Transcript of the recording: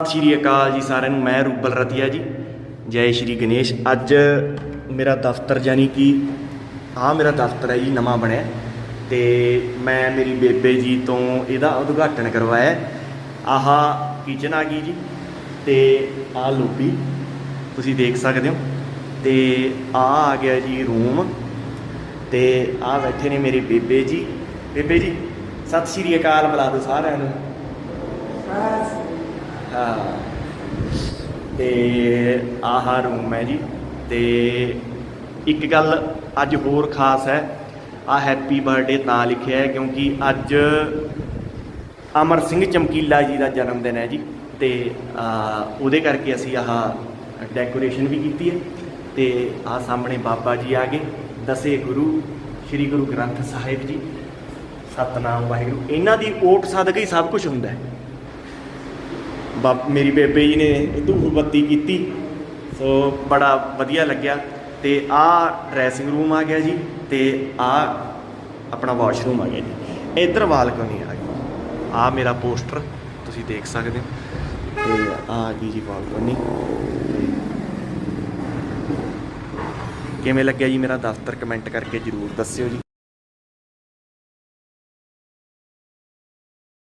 ਸਤਿ ਸ਼੍ਰੀ ਅਕਾਲ ਜੀ ਸਾਰਿਆਂ ਨੂੰ, ਮੈਂ ਰੂਬਲ ਰਤੀਆ ਜੀ। ਜੈ ਸ਼੍ਰੀ ਗਣੇਸ਼। ਅੱਜ ਮੇਰਾ ਦਫ਼ਤਰ ਜਾਨੀ ਕਿ, ਆਹ ਮੇਰਾ ਦਫ਼ਤਰ ਹੈ ਜੀ, ਨਵਾਂ ਬਣਿਆ। ਤੇ ਮੈਂ ਮੇਰੀ ਬੇਬੇ ਜੀ ਤੋਂ ਇਹਦਾ ਉਦਘਾਟਨ ਕਰਵਾਇਆ। ਆਹ ਕਿਚਨ ਆ ਗਈ ਜੀ, ਤੇ ਆਹ ਲੋਬੀ, ਤੁਸੀਂ ਦੇਖ ਸਕਦੇ ਹੋ। ਤੇ ਆਹ ਆ ਗਿਆ ਜੀ ਰੂਮ ਤੇ ਆਹ ਬੈਠੇ ਨੇ ਮੇਰੇ ਬੇਬੇ ਜੀ। ਬੇਬੇ ਜੀ, ਸਤਿ ਸ਼੍ਰੀ ਅਕਾਲ ਬੁਲਾ ਦਿਓ ਸਾਰਿਆਂ ਨੂੰ। ਹਾਂ। ਤੇ ਆਹ ਰੂਮ ਹੈ ਜੀ। ਤੇ ਇੱਕ ਗੱਲ ਅੱਜ ਹੋਰ ਖਾਸ ਹੈ। ਆ ਹੈਪੀ ਬਰਥਡੇ ਤਾਂ ਲਿਖਿਆ ਹੈ ਕਿਉਂਕਿ ਅੱਜ ਅਮਰ ਸਿੰਘ ਚਮਕੀਲਾ ਜੀ ਦਾ ਜਨਮ ਦਿਨ ਹੈ ਜੀ। ਤੇ ਉਹਦੇ ਕਰਕੇ ਅਸੀਂ ਆਹ ਡੈਕੋਰੇਸ਼ਨ ਵੀ ਕੀਤੀ ਹੈ। ਤੇ ਆ ਸਾਹਮਣੇ ਬਾਬਾ ਜੀ ਆ ਗਏ। ਦਸੇ ਗੁਰੂ, ਸ੍ਰੀ ਗੁਰੂ ਗ੍ਰੰਥ ਸਾਹਿਬ ਜੀ। ਸਤਨਾਮ ਵਾਹਿਗੁਰੂ। ਇਹਨਾਂ ਦੀ ਓਟ ਸਦਕਾ ਹੀ ਸਭ ਕੁਝ ਹੁੰਦਾ ਹੈ। ਮੇਰੀ ਬੇਬੇ ਜੀ ਨੇ ਧੂਫ ਬੱਤੀ ਕੀਤੀ, ਸੋ ਬੜਾ ਵਧੀਆ ਲੱਗਿਆ। ਤੇ ਆਹ ਡਰੈਸਿੰਗ ਰੂਮ ਆ ਗਿਆ ਜੀ, ਤੇ ਆਹ ਆਪਣਾ ਵਾਸ਼ਰੂਮ ਆ ਗਿਆ ਜੀ। ਇਧਰ ਬਾਲਕਨੀ ਆ ਗਈ ਆ ਮੇਰਾ ਪੋਸਟਰ ਤੁਸੀਂ ਦੇਖ ਸਕਦੇ ਹੋ। ਤੇ ਆਹ ਆ ਗਈ ਜੀ ਬਾਲਕਨੀ ਕਿਵੇਂ ਲੱਗਿਆ ਜੀ ਮੇਰਾ ਦਫ਼ਤਰ? ਕਮੈਂਟ ਕਰਕੇ ਜਰੂਰ ਦੱਸਿਓ ਜੀ।